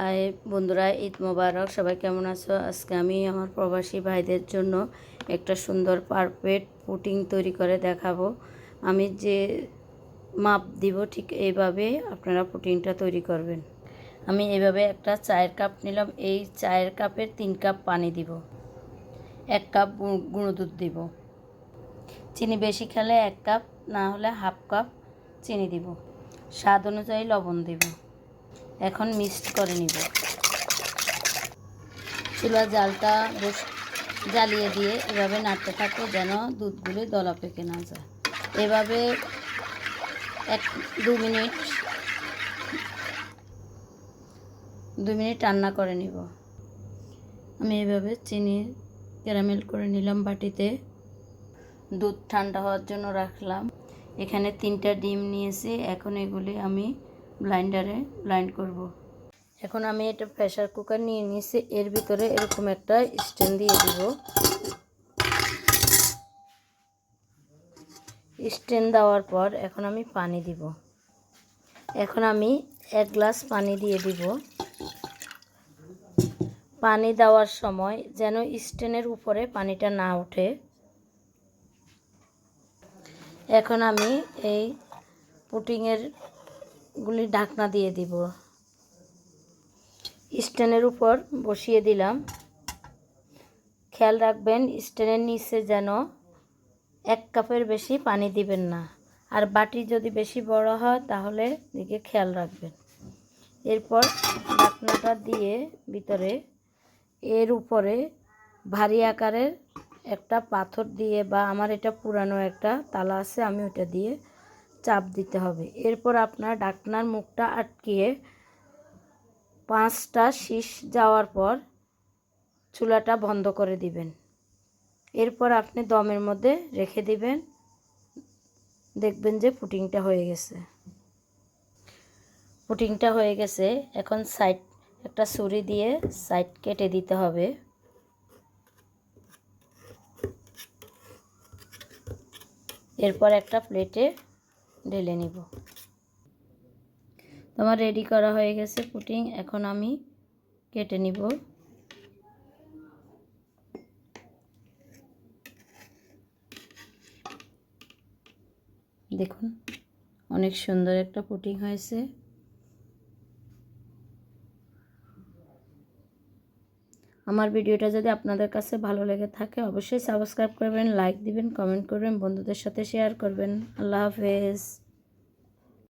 High বন্ধুরা, ঈদ মোবারক, সবাই কেমন আছো? আজকে আমি আমার প্রবাসী ভাইদের জন্য একটা সুন্দর পারফেক্ট পুটিং তৈরি করে দেখাবো। আমি যে মাপ দিব ঠিক এইভাবে আপনারা পুটিংটা তৈরি করবেন। আমি এইভাবে একটা চায়ের কাপ নিলাম, এই চায়ের কাপের তিন কাপ পানি দিব, এক কাপ গুঁড়ো দুধ দিব। চিনি বেশি খেলে এক কাপ, না হলে হাফ কাপ চিনি দিব। স্বাদ অনুযায়ী লবণ দিব। এখন মিক্সড করে নিব। চুলা জালটা বস, জ্বালিয়ে দিয়ে এভাবে নাড়তে থাকো যেন দুধগুলি দলা পেকে না যায়। এভাবে এক, দু মিনিট দু মিনিট রান্না করে নিব। আমি এভাবে চিনি ক্যারামেল করে নিলাম বাটিতে। দুধ ঠান্ডা হওয়ার জন্য রাখলাম। এখানে তিনটা ডিম নিয়েছি। এখন এগুলি আমি ব্লাইন্ডারে ব্লাইন্ড করব। এখন আমি এটা প্রেশার কুকার নিয়ে নিয়েছি, এর ভিতরে এরকম একটা স্ট্যান্ড দিয়ে দিব। স্ট্যান্ড দেওয়ার পর এখন আমি পানি দিব। এখন আমি এক গ্লাস পানি দিয়ে দিব। পানি দেওয়ার সময় যেন স্ট্যান্ডের উপরে পানিটা না ওঠে। এখন আমি এই পুটিংয়ের গুলি ঢাকনা দিয়ে দিব। স্ট্যান্ডের উপর বসিয়ে দিলাম। খেয়াল রাখবেন, স্ট্যান্ডের নিচে যেন এক কাপের বেশি পানি দিবেন না। আর বাটি যদি বেশি বড় হয়, তাহলে দিকে খেয়াল রাখবেন। এরপর ঢাকনাটা দিয়ে ভিতরে, এর উপরে ভারী আকারের একটা পাথর দিয়ে বা আমার এটা পুরানো একটা তালা আছে, আমি ওটা দিয়ে চাপ দিতে হবে। এরপর আপনার ডাকনার মুখটা আটকিয়ে পাঁচটা শীষ যাওয়ার পর চুলাটা বন্ধ করে দিবেন। এরপর আপনি দমের মধ্যে রেখে দিবেন। দেখবেন যে পুটিংটা হয়ে গেছে। পুটিংটা হয়ে গেছে। এখন সাইড, একটা ছুরি দিয়ে সাইড কেটে দিতে হবে। এরপর একটা প্লেটে ঢেলে নিব। তোমার রেডি করা হয়ে গেছে পুটিং এখন আমি কেটে নিব। দেখুন, অনেক সুন্দর একটা পুটিং হয়েছে। আমার ভিডিওটা যদি আপনাদের কাছে ভালো লেগে থাকে, অবশ্যই সাবস্ক্রাইব করবেন, লাইক দিবেন, কমেন্ট করবেন, বন্ধুদের সাথে শেয়ার করবেন। আল্লাহ হাফেজ।